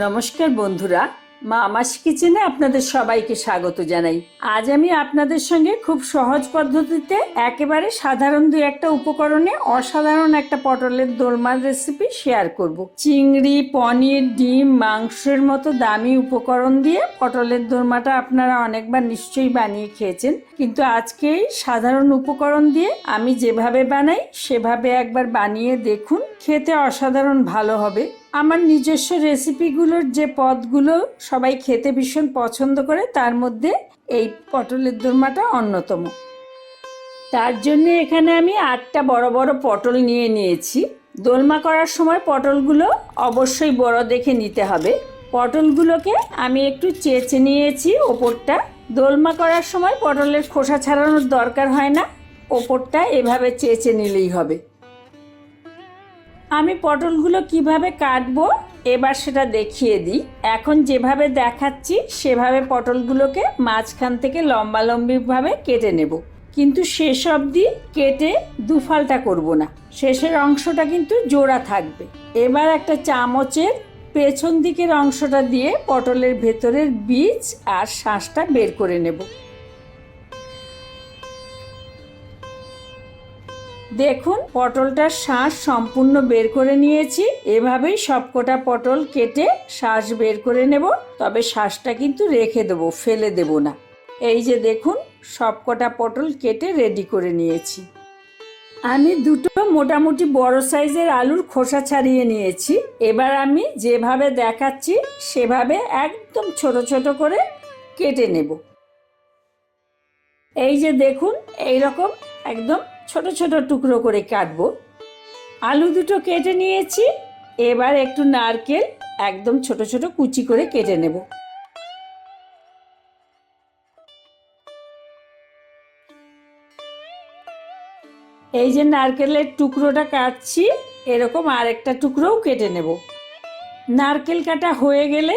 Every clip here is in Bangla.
নমস্কার বন্ধুরা মা আমাস কিচেনে আপনাদের সবাইকে স্বাগত জানাই। আজ আমি আপনাদের সঙ্গে খুব সহজ পদ্ধতিতে একেবারে সাধারণ দু একটা উপকরণে অসাধারণ একটা পটলের দোলমার রেসিপি শেয়ার করব। চিংড়ি, পনির, ডিম, মাংসের মতো দামি উপকরণ দিয়ে পটলের দোলমাটা আপনারা অনেকবার নিশ্চয়ই বানিয়ে খেয়েছেন। কিন্তু আজকে সাধারণ উপকরণ দিয়ে আমি যেভাবে বানাই, সেভাবে একবার বানিয়ে দেখুন, খেতে অসাধারণ ভালো হবে। আমার নিজস্ব রেসিপিগুলোর যে পদগুলো সবাই খেতে ভীষণ পছন্দ করে, তার মধ্যে এই পটলের দোরমাটা অন্যতম। তার জন্য এখানে আমি আটটা বড় বড় পটল নিয়ে নিয়েছি। দোলমা করার সময় পটলগুলো অবশ্যই বড় দেখে নিতে হবে। পটলগুলোকে আমি একটু চেঁচে নিয়েছি ওপরটা। দোলমা করার সময় পটলের খোসা ছাড়ানোর দরকার হয় না, ওপরটা এভাবে চেঁচে নিলেই হবে। আমি পটলগুলো কীভাবে কাটবো এবার সেটা দেখিয়ে দিই। এখন যেভাবে দেখাচ্ছি, সেভাবে পটলগুলোকে মাঝখান থেকে লম্বা লম্বিভাবে কেটে নেব। কিন্তু শেষ অবধি কেটে দুফালটা করব না। শেষের অংশটা কিন্তু জোড়া থাকবে। এবার একটা চামচের পেছন দিকের অংশটা দিয়ে পটলের ভেতরের বীজ আর শাঁসটা বের করে নেব। দেখুন, পটলটার শ্বাস সম্পূর্ণ বের করে নিয়েছি। এভাবেই সবকটা পটল কেটে শ্বাস বের করে নেব। তবে শ্বাসটা কিন্তু রেখে দেবো, ফেলে দেব না। এই যে দেখুন, সবকটা পটল কেটে রেডি করে নিয়েছি। আমি দুটো মোটামুটি বড় সাইজের আলুর খোসা ছাড়িয়ে নিয়েছি। এবার আমি যেভাবে দেখাচ্ছি, সেভাবে একদম ছোট ছোট করে কেটে নেব। এই যে দেখুন এই রকম একদম ছোট ছোট টুকরো করে কাটবো। আলু দুটো কেটে নিয়েছি। এবার একটু নারকেল একদম ছোট ছোট কুচি করে কেটে নেব। এই যে নারকেলের টুকরোটা কাটছি, এরকম আরেকটা টুকরোও কেটে নেব। নারকেল কাটা হয়ে গেলে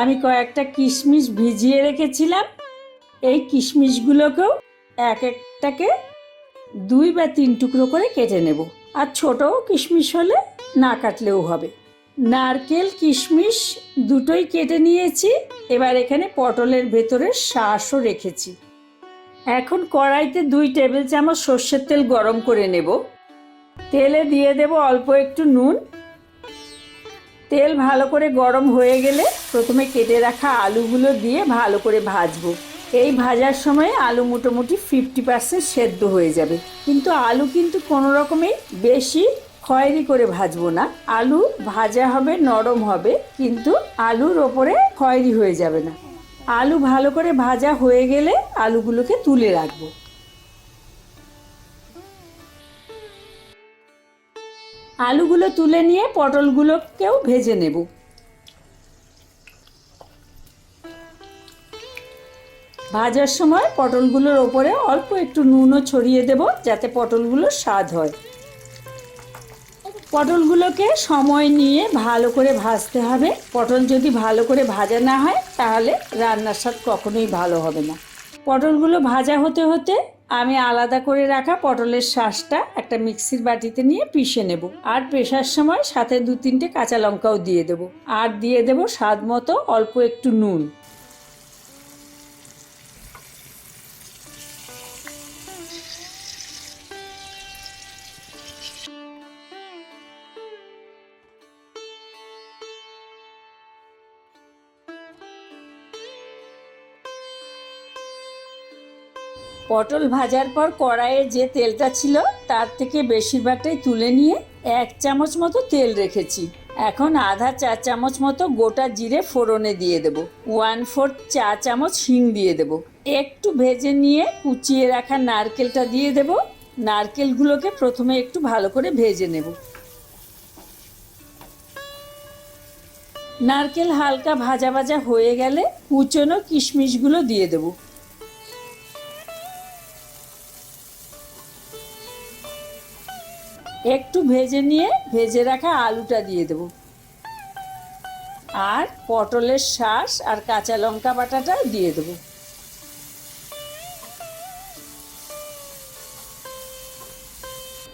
আমি কয়েকটা কিশমিশ ভিজিয়ে রেখেছিলাম। এই কিশমিশগুলোকেও এক একটাকে দুই বা তিন টুকরো করে কেটে নেব। আর ছোটও কিশমিশ হলে না কাটলেও হবে। নারকেল, কিশমিশ দুটোই কেটে নিয়েছি। এবার এখানে পটলের ভেতরে শাঁসও রেখেছি। এখন কড়াইতে দুই টেবিল চামচ সর্ষের তেল গরম করে নেব। তেলে দিয়ে দেব অল্প একটু নুন। তেল ভালো করে গরম হয়ে গেলে প্রথমে কেটে রাখা আলুগুলো দিয়ে ভালো করে ভাজবো। এই ভাজার সময় আলু মোটামুটি ফিফটি পার্সেন্ট সেদ্ধ হয়ে যাবে। কিন্তু আলু কিন্তু কোনো রকমেই বেশি খয়েরি করে ভাজবো না। আলু ভাজা হবে, নরম হবে, কিন্তু আলুর ওপরে খয়েরি হয়ে যাবে না। আলু ভালো করে ভাজা হয়ে গেলে আলুগুলোকে তুলে রাখব। আলুগুলো তুলে নিয়ে পটলগুলোকেও ভেজে নেব। ভাজার সময় পটলগুলোর ওপরে অল্প একটু নুনও ছড়িয়ে দেব যাতে পটলগুলো স্বাদ হয়। পটলগুলোকে সময় নিয়ে ভালো করে ভাজতে হবে। পটল যদি ভালো করে ভাজা না হয়, তাহলে রান্নার স্বাদ কখনোই ভালো হবে না। পটলগুলো ভাজা হতে হতে আমি আলাদা করে রাখা পটলের শ্বাসটা একটা মিক্সির বাটিতে নিয়ে পিষে নেব। আর পেশার সময় সাথে দু তিনটে কাঁচা লঙ্কাও দিয়ে দেব। আর দিয়ে দেব স্বাদ মতো অল্প একটু নুন। পটল ভাজার পর কড়াইয়ে যে তেলটা ছিল, তার থেকে বেশিরভাগটাই তুলে নিয়ে এক চামচ মতো তেল রেখেছি। এখন আধা চা চামচ মতো গোটা জিরে ফোড়নে দিয়ে দেব। ওয়ান ফোর্থ চা চামচ হিং দিয়ে দেব। একটু ভেজে নিয়ে কুচিয়ে রাখা নারকেলটা দিয়ে দেব। নারকেলগুলোকে প্রথমে একটু ভালো করে ভেজে নেব। নারকেল হালকা ভাজা ভাজা হয়ে গেলে কুচনো কিশমিশগুলো দিয়ে দেবো। একটু ভেজে নিয়ে, ভেজে রাখা আলুটা দিয়ে দেব। আর পটলের শাঁস আর কাঁচা লঙ্কা বাটাটা দিয়ে দেবো।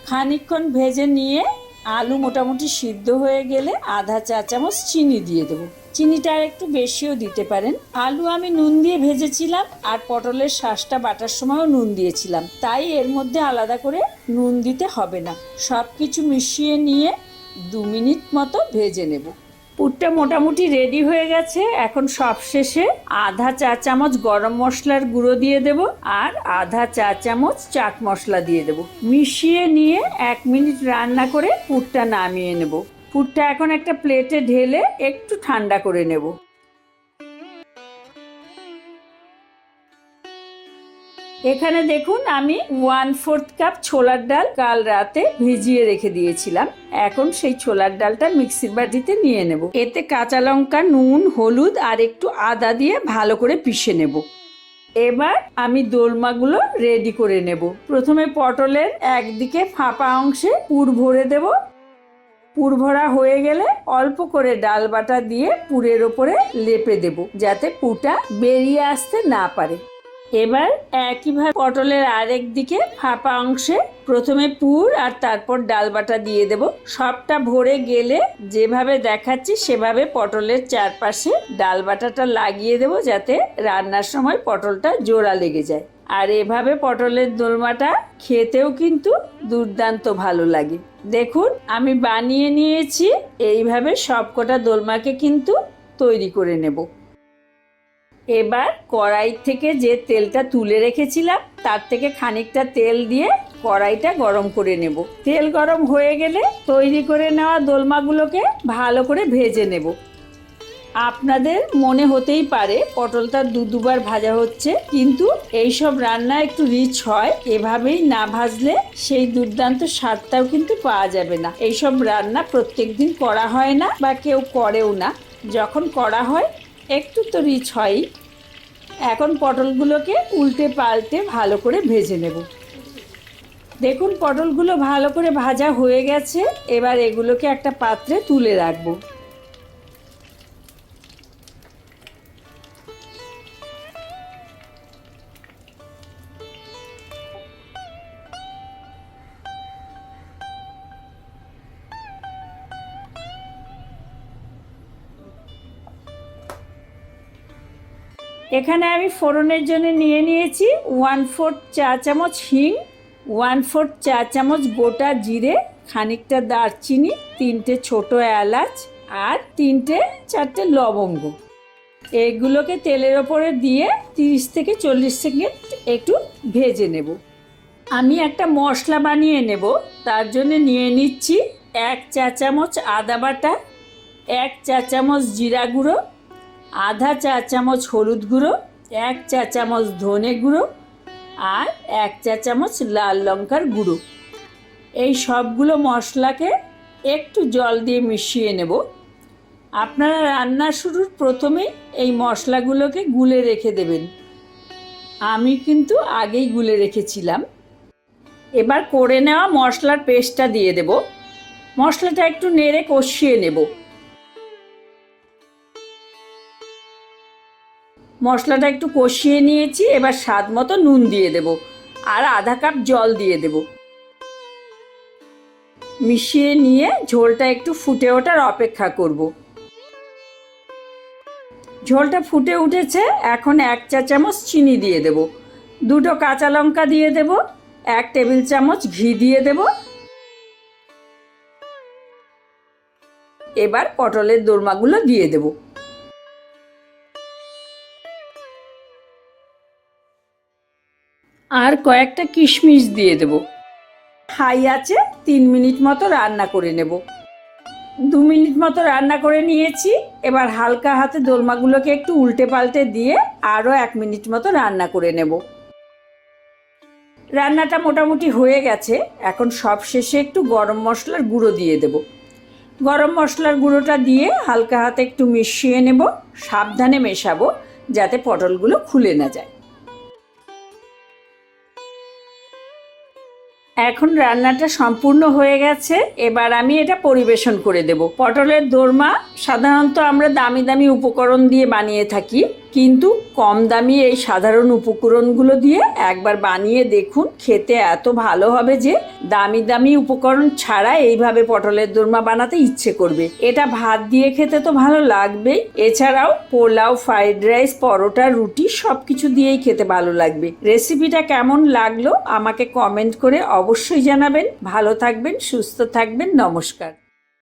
খানিকক্ষণ ভেজে নিয়ে আলু মোটামুটি সিদ্ধ হয়ে গেলে আধা চা চামচ চিনি দিয়ে দেবো। চিনিটা আর একটু বেশিও দিতে পারেন। আলু আমি নুন দিয়ে ভেজেছিলাম আর পটলের শাঁসটা বাটার সময়ও নুন দিয়েছিলাম। তাই এর মধ্যে আলাদা করে নুন দিতে হবে না। সব কিছু মিশিয়ে নিয়ে দু মিনিট মতো ভেজে নেব। পুরটা মোটামুটি রেডি হয়ে গেছে। এখন সবশেষে আধা চা চামচ গরম মশলার গুঁড়ো দিয়ে দেব আর আধা চা চামচ চাট মশলা দিয়ে দেব। মিশিয়ে নিয়ে এক মিনিট রান্না করে পুরটা নামিয়ে নেব। পুরটা এখন একটা প্লেটে ঢেলে একটু ঠান্ডা করে নেব। এখানে দেখুন আমি ওয়ান ফোর্থ কাপ ছোলার ডাল কাল রাতে ভিজিয়ে রেখে দিয়েছিলাম। এখন সেই ছোলার ডালটা মিক্সির বাটিতে নিয়ে নেব। এতে কাঁচা লঙ্কা, নুন, হলুদ আর একটু আদা দিয়ে ভালো করে পিষে নেব। এবার আমি দোলমাগুলো রেডি করে নেব। প্রথমে পটলের একদিকে ফাঁপা অংশে পুর ভরে দেব। পুর ভরা হয়ে গেলে অল্প করে ডাল বাটা দিয়ে পুরের ওপরে লেপে দেব, যাতে পুটা বেরিয়ে আসতে না পারে। এবার একইভাবে পটলের আরেক দিকে ফাঁপা অংশে প্রথমে পুর আর তারপর ডাল বাটা দিয়ে দেব। সবটা ভরে গেলে যেভাবে দেখাচ্ছি, সেভাবে পটলের চারপাশে ডাল বাটাটা লাগিয়ে দেব, যাতে রান্নার সময় পটলটা জোড়া লেগে যায়। আর এভাবে পটলের দোলমাটা খেতেও কিন্তু দুর্দান্ত ভালো লাগে। দেখুন, আমি বানিয়ে নিয়েছি, এইভাবে সবকটা দোলমাকে কিন্তু তৈরি করে নেব। এবার কড়াই থেকে যে তেলটা তুলে রেখেছিলাম, তার থেকে খানিকটা তেল দিয়ে কড়াইটা গরম করে নেব। তেল গরম হয়ে গেলে তৈরি করে নেওয়া দোলমাগুলোকে ভালো করে ভেজে নেব। আপনাদের মনে হতেই পারে পটলটা দু দুবার ভাজা হচ্ছে, কিন্তু এইসব রান্না একটু রিচ হয়, এভাবেই না ভাজলে সেই দুর্দান্ত স্বাদটাও কিন্তু পাওয়া যাবে না। এইসব রান্না প্রত্যেক দিন করা হয় না বা কেউ করেও না। যখন করা হয়, একটু তো রিচ হয়ই। এখন পটলগুলোকে উল্টে পাল্টে ভালো করে ভেজে নেব। দেখুন, পটলগুলো ভালো করে ভাজা হয়ে গেছে। এবার এগুলোকে একটা পাত্রে তুলে রাখব। এখানে আমি ফোড়নের জন্য নিয়ে নিয়েছি ওয়ান ফোর্থ চা চামচ হিং ওয়ান ফোর্থ চা চামচ গোটা জিরে, খানিকটা দারচিনি, তিনটে ছোট এলাচ আর তিনটে চারটে লবঙ্গ। এগুলোকে তেলের ওপরে দিয়ে তিরিশ থেকে চল্লিশ সেকেন্ড একটু ভেজে নেব। আমি একটা মশলা বানিয়ে নেব, তার জন্য নিয়ে নিচ্ছি এক চা চামচ আদা বাটা, এক চা চামচ জিরা গুঁড়ো আধা চা চামচ হলুদ গুঁড়ো, এক চা চামচ ধনে গুঁড়ো আর এক চা চামচ লাল লঙ্কার গুঁড়ো। এই সবগুলো মশলাকে একটু জল দিয়ে মিশিয়ে নেব। আপনারা রান্না শুরুর প্রথমেই এই মশলাগুলোকে গুলে রেখে দেবেন। আমি কিন্তু আগেই গুলে রেখেছিলাম। এবার করে নেওয়া মশলার পেস্টটা দিয়ে দেব। মশলাটা একটু নেড়ে কষিয়ে নেব। মশলাটা একটু কষিয়ে নিয়েছি, এবার স্বাদ মতো নুন দিয়ে দেব আর আধা কাপ জল দিয়ে দেব। মিশিয়ে নিয়ে ঝোলটা একটু ফুটে ওঠার অপেক্ষা করব। ঝোলটা ফুটে উঠেছে, এখন এক চা চামচ চিনি দিয়ে দেব। দুটো কাঁচা লঙ্কা দিয়ে দেব, এক টেবিল চামচ ঘি দিয়ে দেব। এবার পটলের দোরমাগুলো দিয়ে দেবো। আর কয়েকটা কিশমিশ দিয়ে দেব। হাই আছে, তিন মিনিট মতো রান্না করে নেব। দু মিনিট মতো রান্না করে নিয়েছি, এবার হালকা হাতে দোলমাগুলোকে একটু উল্টে পাল্টে দিয়ে আরও এক মিনিট মতো রান্না করে নেব। রান্নাটা মোটামুটি হয়ে গেছে, এখন সব শেষে একটু গরম মশলার গুঁড়ো দিয়ে দেব। গরম মশলার গুঁড়োটা দিয়ে হালকা হাতে একটু মিশিয়ে নেব, সাবধানে মেশাবো, যাতে পটলগুলো খুলে না যায়। এখন রান্নাটা সম্পূর্ণ হয়ে গেছে। এবার আমি এটা পরিবেশন করে দেব। পটলের দোরমা সাধারণত আমরা দামি দামি উপকরণ দিয়ে বানিয়ে থাকি। কিন্তু কম দামি এই সাধারণ উপকরণগুলো দিয়ে একবার বানিয়ে দেখুন, খেতে এত ভালো হবে যে দামি দামি উপকরণ ছাড়া এইভাবে পটলের দোরমা বানাতে ইচ্ছে করবে। এটা ভাত দিয়ে খেতে তো ভালো লাগবেই। এছাড়াও পোলাও, ফ্রাইড রাইস, পরোটা, রুটি সব কিছু দিয়েই খেতে ভালো লাগবে। রেসিপিটা কেমন লাগল আমাকে কমেন্ট করে অবশ্যই জানাবেন। ভালো থাকবেন, সুস্থ থাকবেন, নমস্কার।